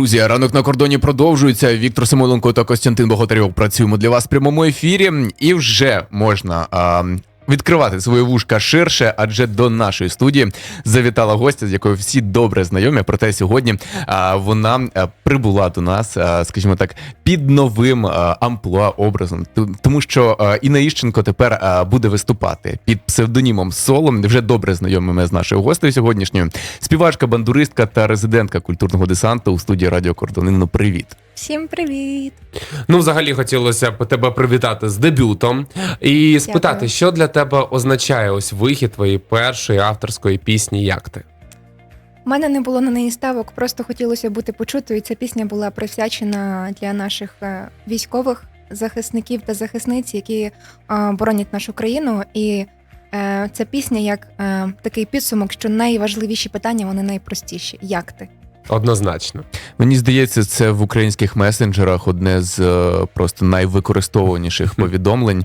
Друзі, ранок на кордоні продовжується. Віктор Самойленко та Костянтин Богатарьов працюємо для вас в прямому ефірі, і вже можна. А... Відкривати своє вушка ширше, адже до нашої студії завітала гостя, з якою всі добре знайомі. Проте сьогодні а, вона прибула до нас, а, скажімо так, під новим а, амплуа образом. Тому що а, Інна Іщенко тепер а, буде виступати під псевдонімом Солом, вже добре знайомими з нашою гостею сьогоднішньою. Співачка, бандуристка та резидентка культурного десанту у студії Радіо Кордон. Інно, привіт. Всім привіт! Ну, взагалі хотілося б тебе привітати з дебютом і спитати, Дякую. що для тебе означає ось вихід твоєї першої авторської пісні Як ти? У мене не було на неї ставок, просто хотілося бути почутою. Ця пісня була присвячена для наших е, військових захисників та захисниць, які е, боронять нашу країну. І е, ця пісня як е, такий підсумок, що найважливіші питання вони найпростіші. Як ти? Однозначно. Мені здається, це в українських месенджерах одне з е, просто найвикористовуваніших повідомлень.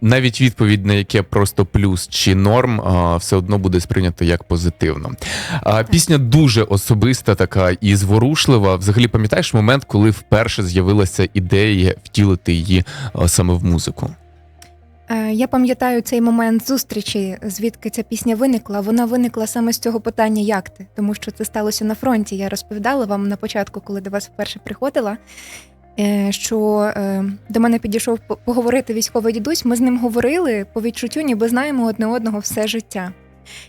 Навіть відповідь на яке просто плюс чи норм, все одно буде сприйнято як позитивно. Пісня дуже особиста, така і зворушлива. Взагалі, пам'ятаєш момент, коли вперше з'явилася ідея втілити її саме в музику? Е, Я пам'ятаю цей момент зустрічі, звідки ця пісня виникла. Вона виникла саме з цього питання, як ти, тому що це сталося на фронті. Я розповідала вам на початку, коли до вас вперше приходила. е, Що е, до мене підійшов поговорити військовий дідусь. Ми з ним говорили по відчуттю, ніби знаємо одне одного все життя.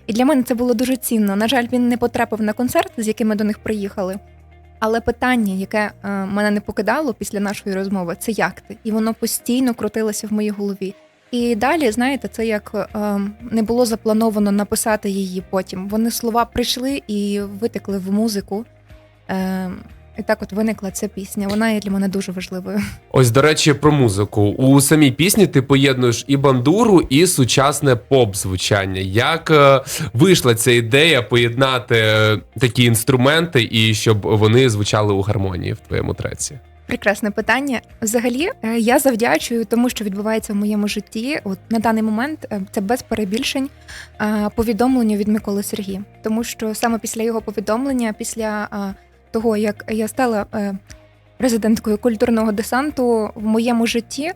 І для мене це було дуже цінно. На жаль, він не потрапив на концерт, з яким ми до них приїхали. Але питання, яке мене не покидало після нашої розмови, це як ти? І воно постійно крутилося в моїй голові. І далі, знаєте, це як е, не було заплановано написати її потім. Вони слова прийшли і витекли в музику. Е, і так от виникла ця пісня. Вона є для мене дуже важливою. Ось, до речі, про музику. У самій пісні ти поєднуєш і бандуру, і сучасне поп-звучання. Як е, вийшла ця ідея поєднати е, такі інструменти і щоб вони звучали у гармонії в твоєму треці? Прекрасне питання. Взагалі, е, я завдячую тому, що відбувається в моєму житті. От на даний момент е, це без перебільшень е, повідомлення від Миколи Сергія. Тому що саме після його повідомлення, після того, як я стала резиденткою культурного десанту, в моєму житті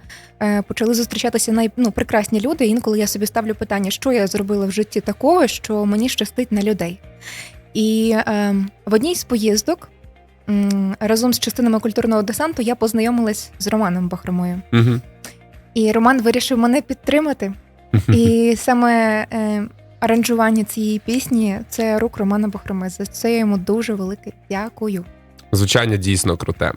почали зустрічатися най, ну, прекрасні люди. Інколи я собі ставлю питання, що я зробила в житті такого, що мені щастить на людей. І в одній з поїздок разом з частинами культурного десанту я познайомилась з Романом Бахромою. Угу. І Роман вирішив мене підтримати. І саме е, аранжування цієї пісні це рук Романа Бахроми. За це я йому дуже велике дякую. Звучання дійсно круте.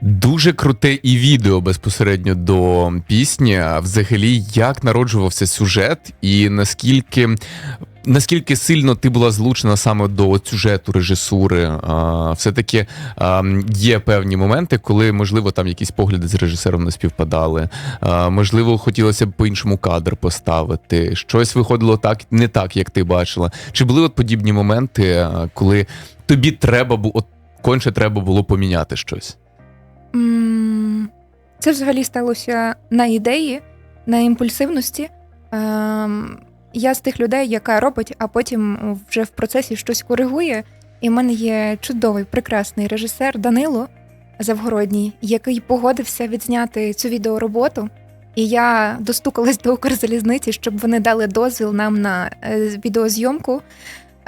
Дуже круте і відео безпосередньо до пісні. Взагалі, як народжувався сюжет, і наскільки. Наскільки сильно ти була злучена саме до сюжету, режисури? Все-таки є певні моменти, коли, можливо, там якісь погляди з режисером не співпадали. Можливо, хотілося б по-іншому кадр поставити. Щось виходило так, не так, як ти бачила. Чи були от подібні моменти, коли тобі треба було, конче треба було поміняти щось? Це взагалі сталося на ідеї, на імпульсивності. Ем, Я з тих людей, яка робить, а потім вже в процесі щось коригує. І в мене є чудовий, прекрасний режисер Данило Завгородній, який погодився відзняти цю відеороботу. І я достукалась до Укрзалізниці, щоб вони дали дозвіл нам на е, відеозйомку.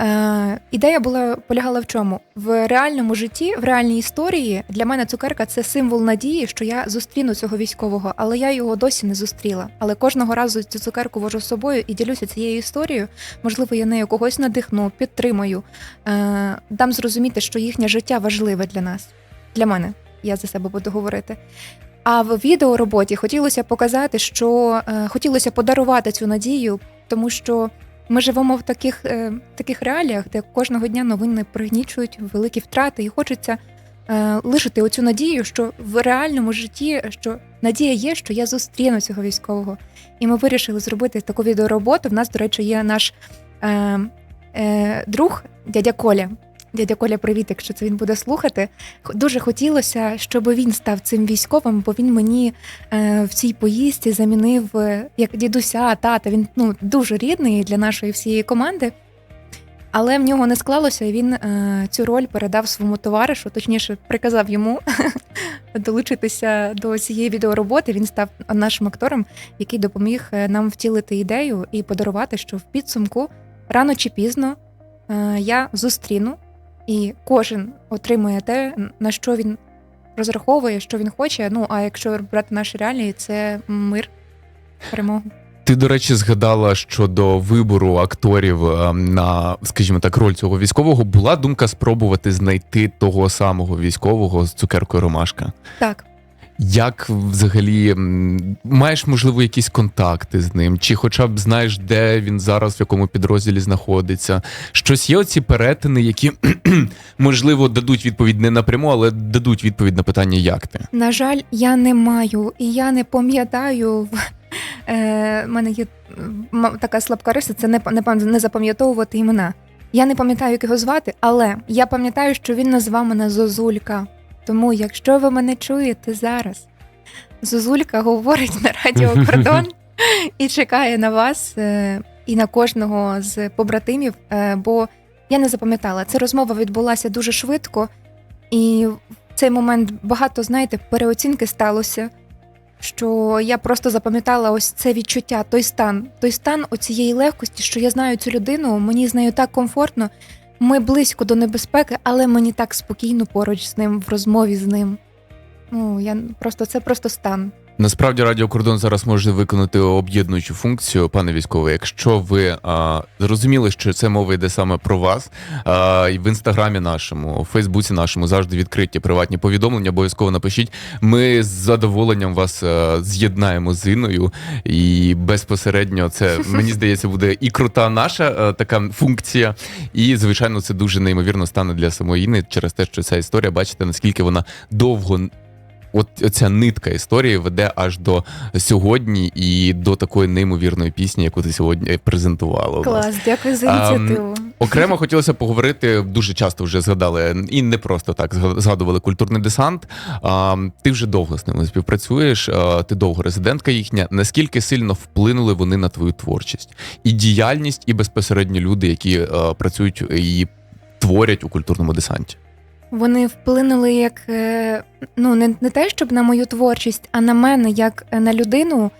Е, ідея була полягала в чому? В реальному житті, в реальній історії для мене цукерка це символ надії, що я зустріну цього військового, але я його досі не зустріла. Але кожного разу цю цукерку вожу з собою і ділюся цією історією. Можливо, я нею когось надихну, підтримаю, е, дам зрозуміти, що їхнє життя важливе для нас, для мене. Я за себе буду говорити. А в відеороботі хотілося показати, що е, хотілося подарувати цю надію, тому що ми живемо в таких, е, таких реаліях, де кожного дня новини пригнічують великі втрати, і хочеться е, лишити оцю надію, що в реальному житті що надія є, що я зустріну цього військового. І ми вирішили зробити таку відеороботу. В нас, до речі, є наш е, е, друг дядя Коля. Дядя Коля, привіт, якщо це він буде слухати. Дуже хотілося, щоб він став цим військовим, бо він мені е, в цій поїздці замінив е, як дідуся, тата. Він ну дуже рідний для нашої всієї команди. Але в нього не склалося, і він е, цю роль передав своєму товаришу, точніше, приказав йому долучитися до цієї відеороботи. Він став нашим актором, який допоміг е, нам втілити ідею і подарувати, що в підсумку рано чи пізно е, я зустріну, і кожен отримує те, на що він розраховує, що він хоче. Ну а якщо брати наші реалії, це мир, перемогу. Ти, до речі, згадала щодо вибору акторів е, на, скажімо так, роль цього військового. Була думка спробувати знайти того самого військового з цукеркою Ромашка. Так. Як взагалі маєш можливо якісь контакти з ним, чи хоча б знаєш, де він зараз, в якому підрозділі знаходиться? Щось є оці перетини, які можливо дадуть відповідь не напряму, але дадуть відповідь на питання, як ти. На жаль, я не маю, і я не пам'ятаю. в- Е, мене є така слабка риса, це не, не запам'ятовувати імена. Я не пам'ятаю, як його звати, але я пам'ятаю, що він назвав мене Зозулька. Тому, якщо ви мене чуєте зараз, Зозулька говорить на радіо Кордон і чекає на вас е, і на кожного з побратимів. Е, бо я не запам'ятала, ця розмова відбулася дуже швидко, і в цей момент багато, знаєте, переоцінки сталося. Що я просто запам'ятала ось це відчуття, той стан, той стан оцієї легкості, що я знаю цю людину, мені з нею так комфортно. Ми близько до небезпеки, але мені так спокійно поруч з ним в розмові з ним. Ну я просто це просто стан. Насправді Радіо Кордон зараз може виконати об'єднуючу функцію, пане військове. Якщо ви а, зрозуміли, що це мова йде саме про вас, а, і в інстаграмі нашому, у Фейсбуці нашому завжди відкриті приватні повідомлення. Обов'язково напишіть. Ми з задоволенням вас з'єднаємо з Інною, і безпосередньо це мені здається буде і крута наша а, така функція. І звичайно, це дуже неймовірно стане для самої Інни через те, що ця історія, бачите, наскільки вона довго от ця нитка історії веде аж до сьогодні і до такої неймовірної пісні, яку ти сьогодні презентувала. Клас, дякую за Ам, ініціативу. Окремо хотілося поговорити. Дуже часто вже згадали, і не просто так зга- згадували культурний десант. А, ти вже довго з ними співпрацюєш, а, ти довго резидентка їхня. Наскільки сильно вплинули вони на твою творчість і діяльність, і безпосередньо люди, які а, працюють і творять у культурному десанті? Вони вплинули як е, ну не, не те, щоб на мою творчість, а на мене, як на людину,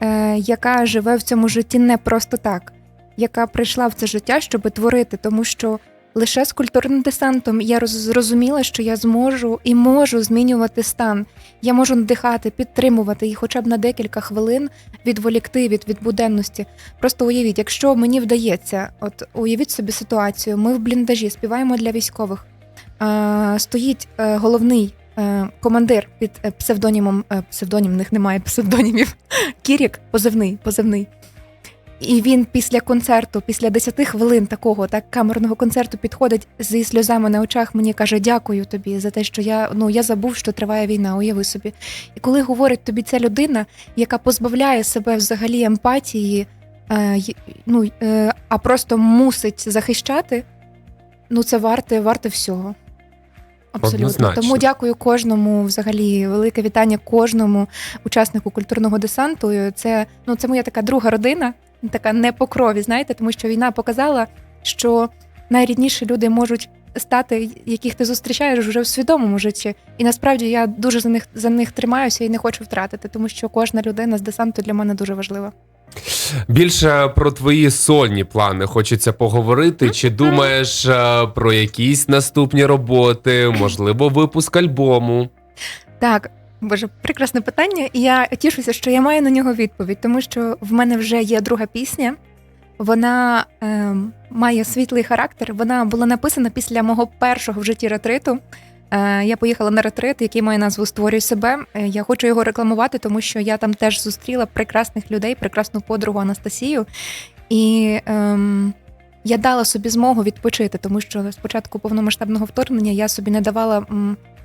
е, яка живе в цьому житті не просто так, яка прийшла в це життя, щоб творити, тому що лише з культурним десантом я зрозуміла, що я зможу і можу змінювати стан. Я можу надихати, підтримувати і хоча б на декілька хвилин відволікти від, від буденності. Просто уявіть, якщо мені вдається, от уявіть собі ситуацію, ми в бліндажі співаємо для військових. Е, стоїть е, головний е, командир під псевдонімом, псевдонім, в них немає псевдонімів. Кірік, позивний, позивний. І він після концерту, після 10 хвилин такого так камерного концерту підходить зі сльозами на очах. Мені каже: Дякую тобі за те, що я ну я забув, що триває війна. Уяви собі. І коли говорить тобі ця людина, яка позбавляє себе взагалі емпатії, е, ну, е, а просто мусить захищати, ну це варте, варте всього. Абсолютно. Однозначно. Тому дякую кожному, взагалі, велике вітання кожному учаснику культурного десанту. Це ну це моя така друга родина, така не по крові, знаєте, тому що війна показала, що найрідніші люди можуть стати, яких ти зустрічаєш вже в свідомому житті. І насправді я дуже за них за них тримаюся і не хочу втратити, тому що кожна людина з десанту для мене дуже важлива. Більше про твої сольні плани хочеться поговорити. Чи думаєш е, про якісь наступні роботи, можливо, випуск альбому? Так, боже, прекрасне питання. І я тішуся, що я маю на нього відповідь, тому що в мене вже є друга пісня. Вона ем, має світлий характер. Вона була написана після мого першого в житті ретриту. Е, я поїхала на ретрит, який має назву Створюй себе. Е, я хочу його рекламувати, тому що я там теж зустріла прекрасних людей, прекрасну подругу Анастасію. І ем, я дала собі змогу відпочити, тому що спочатку повномасштабного вторгнення я собі не давала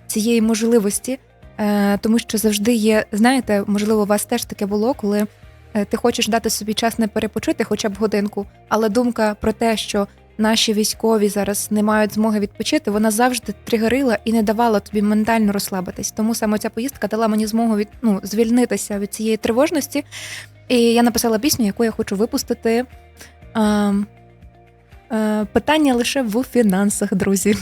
цієї можливості. Е, тому що завжди є, знаєте, можливо, у вас теж таке було, коли е, ти хочеш дати собі час не перепочити хоча б годинку, але думка про те, що наші військові зараз не мають змоги відпочити, вона завжди тригерила і не давала тобі ментально розслабитись. Тому саме ця поїздка дала мені змогу від ну, звільнитися від цієї тривожності. І я написала пісню, яку я хочу випустити. Е, питання лише в фінансах, друзі.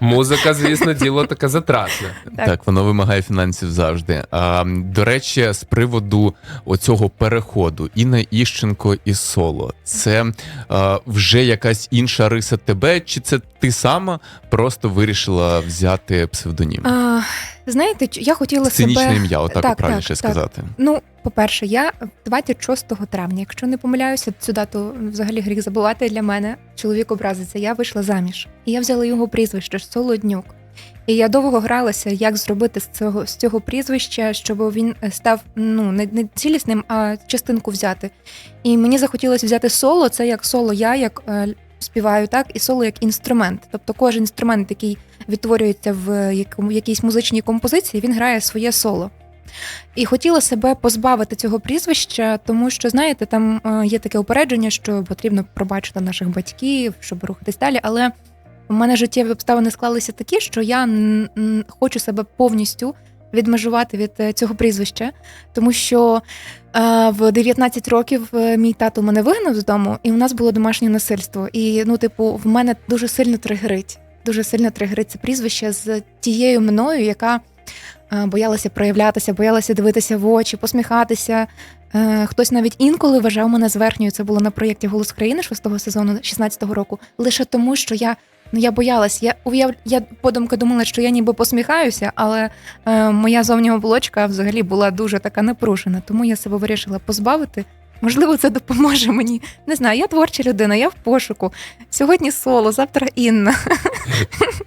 Музика, звісно, діло таке затратне. Так. Так. воно вимагає фінансів завжди. А, до речі, з приводу оцього переходу Інна Іщенко і соло, це а, вже якась інша риса тебе, чи це ти сама просто вирішила взяти псевдонім? А, знаєте, я хотіла Сценічне себе. ім'я, отак Так, правильніше так, так. сказати. Ну, по-перше, я 26 травня, якщо не помиляюся, цю дату взагалі гріх забувати для мене. Чоловік образиться, я вийшла заміж. І я взяла його прізвище Солоднюк. І я довго гралася, як зробити з цього з цього прізвища, щоб він е, став ну не, не цілісним, а частинку взяти. І мені захотілося взяти соло. Це як соло, я як е, співаю, так, і соло як інструмент. Тобто кожен інструмент, який відтворюється в якому якійсь музичній композиції, він грає своє соло. І хотіла себе позбавити цього прізвища, тому що, знаєте, там е, є таке упередження, що потрібно пробачити наших батьків, щоб рухатись далі. Але у мене життєві обставини склалися такі, що я хочу себе повністю відмежувати від е, цього прізвища, тому що е, в 19 років мій тато мене вигнав з дому, і у нас було домашнє насильство. І ну, типу, в мене дуже сильно тригерить. Дуже сильно тригерить це прізвище з тією мною, яка боялася проявлятися, боялася дивитися в очі, посміхатися. Е, Хтось навіть інколи вважав мене зверхньою. Це було на проєкті Голос країни шостого сезону 16-го року. Лише тому, що я ну я боялась. Я уяв... я подумки думала, що я ніби посміхаюся, але е, моя зовня оболочка взагалі була дуже така напружена. Тому я себе вирішила позбавити. Можливо, це допоможе мені. Не знаю, я творча людина, я в пошуку. Сьогодні соло, завтра Інна.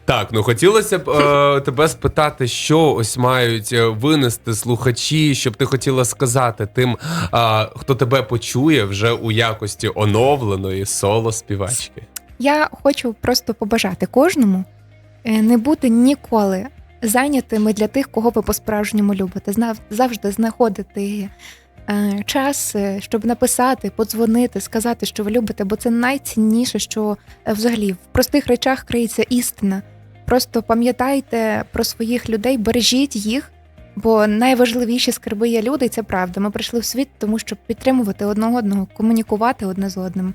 Так, ну хотілося б е, тебе спитати, що ось мають е, винести слухачі, щоб ти хотіла сказати тим, е, хто тебе почує вже у якості оновленої соло співачки. Я хочу просто побажати кожному е, не бути ніколи зайнятими для тих, кого ви по-справжньому любите. Завжди знаходити час, е, щоб написати, подзвонити, сказати, що ви любите, бо це найцінніше, що е, взагалі в простих речах криється істина. Просто пам'ятайте про своїх людей, бережіть їх. Бо найважливіші скарби є люди, і це правда. Ми прийшли в світ, тому щоб підтримувати одного одного, комунікувати одне з одним.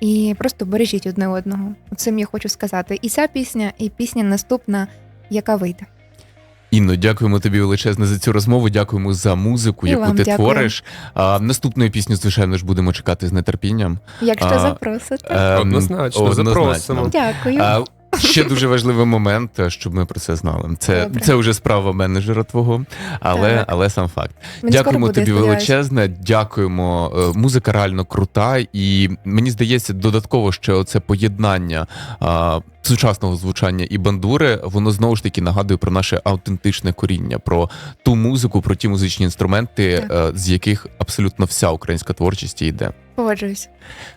І просто бережіть одне одного. Цим я хочу сказати. І ця пісня, і пісня наступна, яка вийде. Інно, дякуємо тобі величезне за цю розмову. Дякуємо за музику, І яку вам ти дякую. твориш. А, наступної пісню, звичайно ж, будемо чекати з нетерпінням. Якщо А, запросите. Ем, Однозначно, запросимо. Дякую. А, ще дуже важливий момент, щоб ми про це знали. Це, Добре. це вже справа менеджера твого, але, Так. але сам факт. Скоро Дякуємо буде, тобі сподіваюсь. величезне. Дякуємо. Е, Музика реально крута, і мені здається, додатково ще оце поєднання а, сучасного звучання і бандури, воно знову ж таки нагадує про наше автентичне коріння, про ту музику, про ті музичні інструменти, Так. е, з яких абсолютно вся українська творчість йде. Погоджуюсь.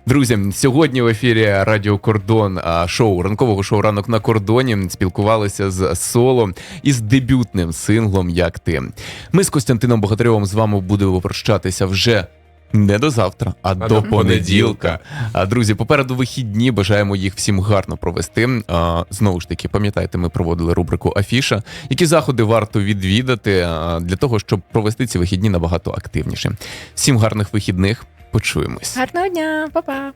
Друзі, сьогодні в ефірі Радіо Кордон а, шоу ранкового шоу Ранок на кордоні спілкувалися з соло і з дебютним синглом Як ти. Ми з Костянтином Богатирьовим з вами будемо прощатися вже. Не до завтра, а, до, до понеділка. понеділка. А друзі, попереду вихідні. Бажаємо їх всім гарно провести. А, знову ж таки, пам'ятаєте, ми проводили рубрику Афіша. Які заходи варто відвідати а, для того, щоб провести ці вихідні набагато активніше. Всім гарних вихідних. Почуємось. Гарного дня, па-па.